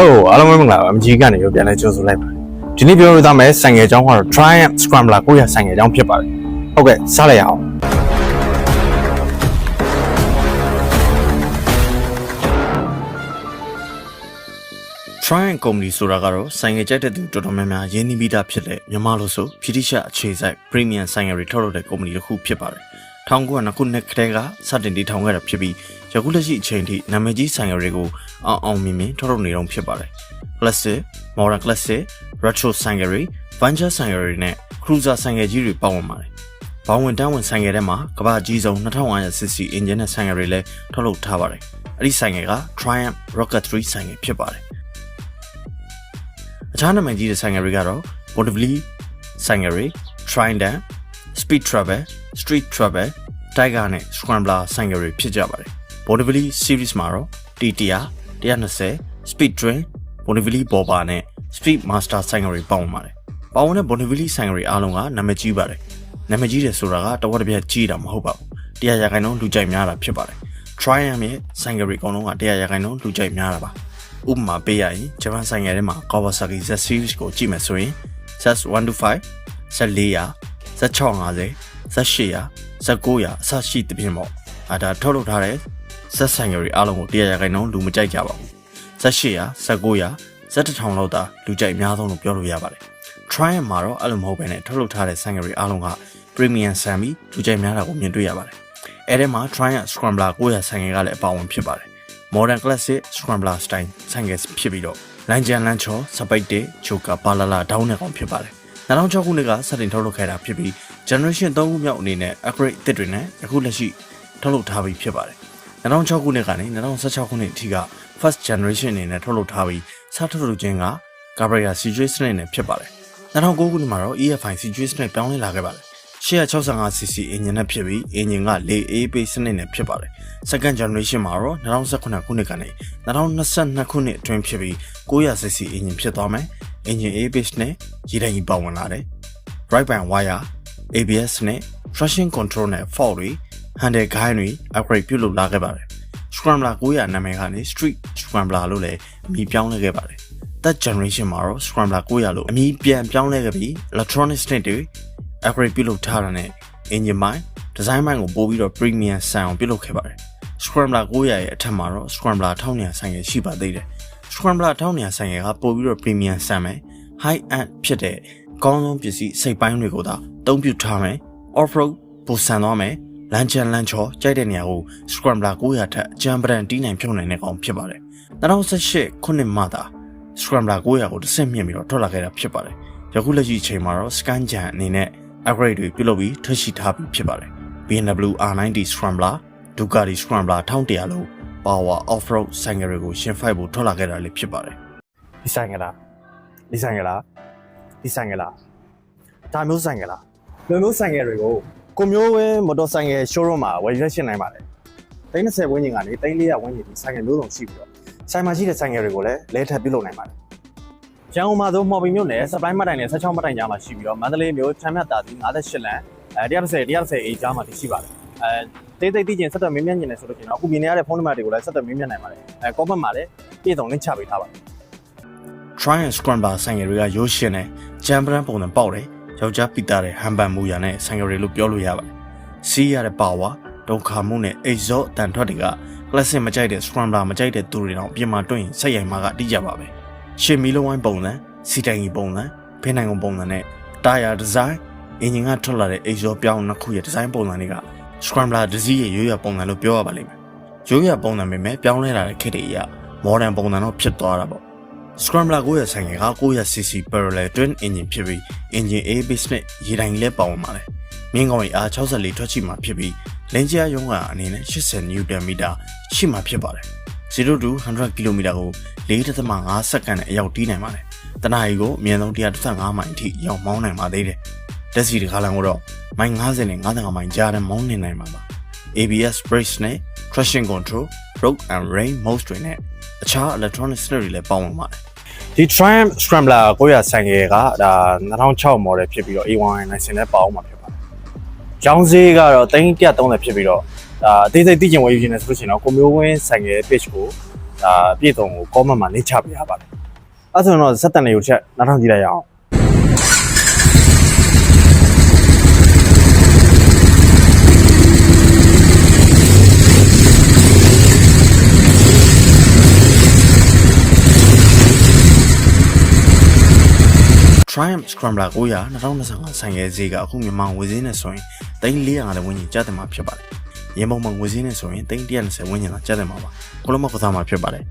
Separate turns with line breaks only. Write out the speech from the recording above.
Hello အားလုံးပဲမင်္ဂလာပါအမကြီးကနေပြောပြန်လဲကြိုဆိုလိုက်ပါတယ်ဒီနေ့ပြောရသားမယ်ဆိုင်ငယ်အကြောင်းကတော့ Triumph Scrambler ကိုရဆိုင်ငယ်အကြောင်းဖြစ်ပါတယ်ဟုတ်ကဲ့စားလိုက်ရအောင် Triumph Company ဆိုတာကတော့ဆိုင်ငယ်ကြိုက်တဲ့သူတော်တော်များများရင်းနှီးပြီးသားဖြစ်တဲ့မြန်မာလို့ဆိုဗြိတိရှအခြေစိုက် Premium ဆိုင်ငယ်တွေထုတ်လုပ်တဲ့ကုမ္ပဏီတစ်ခုဖြစ်ပါတယ် 1900ခုနှစ်ကတည်းကစတင်တည်ထောင်ခဲ့တာဖြစ်ပြီးယခုလက်ရှိအချိန်ထိနာမည်ကြီးဆိုင်ငယ်တွေကိုအောင်အောင်မြင်မြင်ထုတ်လုပ်နေတော့ဖြစ်ပါတယ် Classic, Modern Classic, Retro ဆိုင်ငယ်တွေ Venture ဆိုင်ငယ်တွေနဲ့ Cruiser ဆိုင်ငယ်ကြီးတွေပေါင်းဝင်ပါတယ်။ဘောင်ဝင်တန်းဝင်ဆိုင်ငယ်ထဲမှာကမ္ဘာအကြီးဆုံး 2500cc အင်ဂျင်နဲ့ဆိုင်ငယ်တွေလည်းထုတ်လုပ်ထားပါတယ်။အဲ့ဒီဆိုင်ငယ်က Triumph Rocket 3ဆိုင်ငယ်ဖြစ်ပါတယ်။အခြားနာမည်ကြီးတဲ့ဆိုင်ငယ်တွေကတော့ Bonneville ဆိုင်ငယ်တွေ Trident, Speed Travel, Street Travel, Tiger နဲ့ Scrambler ဆိုင်ငယ်တွေဖြစ်ကြပါတယ်။ Bonneville series မှာတော့ T100, 120, Speed Train, Bonneville Bobber နဲ့ Speed Master ဆိုင်ငယ်တွေပေါင်းပါတယ်။ပေါင်းတဲ့ Bonneville ဆိုင်ငယ်တွေအားလုံးကနာမည်ကြီးပါတယ်။နာမည်ကြီးတယ်ဆိုတာကတဝက်တစ်ပြက်ကြီးတာမဟုတ်ပါဘူး။တရားရာခိုင်နှုန်းလူကြိုက်များတာဖြစ်ပါတယ်။ Triumph ရဲ့ဆိုင်ငယ်တွေအကုန်လုံးကတရားရာခိုင်နှုန်းလူကြိုက်များတာပါ။ဥပမာပေးရရင်ဂျပန်ဆိုင်ငယ်ထဲမှာ Kawasaki Z series ကိုကြည့်မယ်ဆိုရင် Z125 Z400 Z650 Z800 Z900 အစရှိသဖြင့်ပေါ့။အဲဒါထုတ်လုပ်ထားတဲ့ Z ဆိုင်ငယ်တွေအားလုံးကိုတရားရာခိုင်နှုန်းလူမကြိုက်ကြပါဘူး။ Z800 Z900 Z1000 လောက်သာလူကြိုက်အများဆုံးလို့ပြောလို့ရပါတယ်။ Triumph မှာတော့အဲ့လိုမဟုတ်ဘဲနဲ့ထုတ်လုပ်ထားတဲ့ဆိုင်ငယ်တွေအားလုံးက Premium ဆန်ပြီးလူကြိုက်များတာကိုမြင်တွေ့ရပါတယ်။အဲ့ထဲမှာ Triumph Scrambler 900ဆိုင်ငယ်ကလည်းအပါအဝင်ဖြစ်ပါတယ်။ Modern Classic Scrambler Style ဆိုင်ငယ်ဖြစ်ပြီးတော့လမ်းကြမ်းလမ်းချောစပိတ်တေဂျိုကာပါလာလာဒေါင်းနဲ့ကောင်ဖြစ်ပါတယ်။ 2006ခုနှစ်ကစတင်ထုတ်လုပ်ခဲ့တာဖြစ်ပြီး Generation 3ခုမြောက်အနေနဲ့ upgrade အသစ်တွေနဲ့အခုလက်ရှိထုတ်လုပ်ထားပြီးဖြစ်ပါတယ်။2006ခုနှစ်ကနေ2016ခုနှစ်အထိက first generation အနေနဲ့ထုတ်လုပ်ထားပြီးစထုတ်လုပ်ခြင်းက Cabrera CJ စနစ်နဲ့ဖြစ်ပါတယ်။2009ခုနှစ်မှာတော့ EFI CJ စနစ်ပြောင်းလဲလာခဲ့ပါတယ်။ 165cc အင်ဂျင်နဲ့ဖြစ်ပြီးအင်ဂျင်ကလေအေးပေးစနစ်နဲ့ဖြစ်ပါတယ်။ second generation မှာတော့2018ခုနှစ်ကနေ2022ခုနှစ်အတွင်းဖြစ်ပြီး 900cc အင်ဂျင်ဖြစ်သွားမယ်။ အင်ဂျင် A base နဲ့ရေတိုင်ကြီးပါဝင်လာတယ်။ right band wire ABS နဲ့ traction control နဲ့ fault တွေ handle guide တွေ upgrade ပြုလုပ်လာခဲ့ပါတယ်။ Scrambler 900နာမည်ကနေ Street Scrambler လို့လည်းအမည်ပြောင်းလဲခဲ့ပါတယ်။ That generation မှာတော့ Scrambler 900လို့အမည်ပြန်ပြောင်းလဲခဲ့ပြီး electronic နဲ့တွေ upgrade ပြုလုပ်ထားတာနဲ့ engine ပိုင်း design ပိုင်းကိုပို့ပြီးတော့ premium ဆန်အောင်ပြုလုပ်ခဲ့ပါတယ်။ Scrambler 900ရဲ့အထက်မှာတော့ Scrambler 1200ဆိုင်ရရှိပါသေးတယ်။ Scrambler 1200ဆိုင်ရကပို့ပြီးတော့ premium ဆန်မယ် high end ဖြစ်တဲ့အကောင်းဆုံးပစ္စည်းစိတ်ပိုင်းတွေကိုသာအသုံးပြုထားမယ် off road ပိုဆန်သွားမယ်လမ်းချမ်းလမ်းချောကြိုက်တဲ့နေရာကို Scrambler 900ထက်အကြမ်းပဒံတီးနိုင်ဖြုံနိုင်တဲ့ကောင်ဖြစ်ပါတယ်2018ခုနှစ်မှသာ Scrambler 900ကိုတစ်ဆင့်မြင့်ပြီးတော့ထွက်လာခဲ့တာဖြစ်ပါတယ်ယခုလက်ရှိအချိန်မှာတော့ Scan Gen အနေနဲ့ upgrade တွေပြုလုပ်ပြီးထွက်ရှိထားပြီးဖြစ်ပါတယ် BMW R90 Scrambler Ducati Scrambler 1100လို့ Power Off-road ဆိုင်ငယ်တွေကိုရှင်ဖိုက်ဖို့ထွက်လာခဲ့တာလည်းဖြစ်ပါတယ်ဒီဆိုင်ငယ်လားဒီဆိုင်ငယ်လားဒီဆိုင်ငယ်လားဒါမျိုးဆိုင်ငယ်လားလူမျိုးဆိုင်ငယ်တွေကိုကိုမျိုးဝင်းမော်တော်ဆိုင်ငယ် showroom မှာဝယ်ရွက်ရှင်းနိုင်ပါတယ်သိန်း30ဝန်းကျင်ကနေသိန်း400ဝန်းကျင်ဒီဆိုင်ငယ်မျိုးစုံရှိပြီးတော့ဆိုင်မှာရှိတဲ့ဆိုင်ငယ်တွေကိုလည်းလဲထပ်ပြုလုပ်နိုင်ပါတယ်ရန်ကုန်မှာဆိုမော်ဘီမြို့နယ်စပလိုင်းမတိုင်နဲ့16မတိုင်ကြားမှာရှိပြီးတော့မန္တလေးမြို့ချမ်းမြတ်တာတီ58လမ်းအဲ130 130အေကြားမှာတည်ရှိပါတယ် အဲတိတ်တိတ်သိကျင်ဆက်သွယ်မင်းမြတ်ညင်နေဆိုလို့ရှိရင်တော့အခုမြင်နေရတဲ့ဖုန်းနံပါတ်တွေကိုလည်းဆက်သွယ်မင်းမြတ်နိုင်ပါတယ်အဲကောမန့်မှာလည်းပြည့်စုံလင့်ချပေးထားပါတယ် Triumph Scrambler ဆိုင်ငယ်တွေကရိုးရှင်းတယ်ဂျမ်ပရန်ပုံစံပေါက်တယ်ယောက်ျားပိတာတဲ့ဟန်ပန်မူရနဲ့ဆိုင်ငယ်တွေလို့ပြောလို့ရပါတယ်စီးရတဲ့ပါဝါဒုက္ခမှုနဲ့အိတ်ဇော့တန်ထွက်တွေက classic မကြိုက်တဲ့ Scrambler မကြိုက်တဲ့သူတွေတော့ပြင်မာတွင်းရင်စိတ်ရိုင်မှာကတိကြပါပဲရှေမီလုံးဝိုင်းပုံစံစီတိုင်ကြီးပုံစံဖင်းနိုင်ကုန်ပုံစံနဲ့တာယာဒီဇိုင်းအင်ဂျင်ကထွက်လာတဲ့အိတ်ဇော့ပြောင်းနှစ်ခုရဲ့ဒီဇိုင်းပုံစံတွေက Scrambler ဒစီရဲ့ရိုးရပုံစံလို့ပြောရပါလိမ့်မယ်ရိုးရပုံစံပဲမဲ့ပြောင်းလဲလာတဲ့ခေတ်တွေအရ modern ပုံစံတော့ဖြစ်သွားတာပေါ့ Scrambler 900ဆိုင်ငယ်က 900cc parallel twin engine ဖြစ်ပြီး engine A base နဲ့ရေတိုင်လည်းပါဝင်ပါတယ်။မြင်းကောင်ရဲ့အား64ထွက်ရှိမှာဖြစ်ပြီးလင်းကြားရုံးကအနေနဲ့80 Newton meter ရှိမှာဖြစ်ပါတယ်။0 to 100 km ကို4.5စက္ကန့်နဲ့အရောက်တီးနိုင်ပါတယ်။တနအီကိုအမြင့်ဆုံး135မိုင်အထိရောက်မောင်းနိုင်ပါသေးတယ်။ တက်စီတကားလမ်းကိုတော့မိုင်90နဲ့95မိုင်ကြားထဲမောင်းနေနိုင်မှာပါ။ ABS brakes နဲ့ traction control, road and rain modes တွေနဲ့အခြား electronic တွေလည်းပါဝင်ပါတယ်။ဒီ Triumph Scrambler 900ဆိုင်ငယ်ကဒါ2006 model ဖြစ်ပြီးတော့ A1 license နဲ့ပါအောင်မှာဖြစ်ပါတယ်။ကျောင်းဈေးကတော့3130ဖြစ်ပြီးတော့ဒါအသေးစိတ်သိချင်ဝယ်ယူခြင်းနဲ့ဆိုလို့ရှိရင်တော့ကိုမျိုးဝင်းဆိုင်ငယ် page ကိုဒါပြည့်စုံကို comment မှာလင့်ချပေးရပါတယ်အဲဆိုရင်တော့စက်တန်လေးကိုချက်နားထောင်ကြည့်လိုက်ရအောင် Triumph Scrambler 900 2025ဆိုင်ရဲ့ဈေးကအခုမြန်မာငွေဈေးနဲ့ဆိုရင်3450ဝန်းကျင်ကျတင်မှာဖြစ်ပါတယ်။ရေပုံမှန်ငွေဈေးနဲ့ဆိုရင်330ဝန်းကျင်သာကျတင်မှာပါ။ကိုလိုမကစားမှာဖြစ်ပါတယ်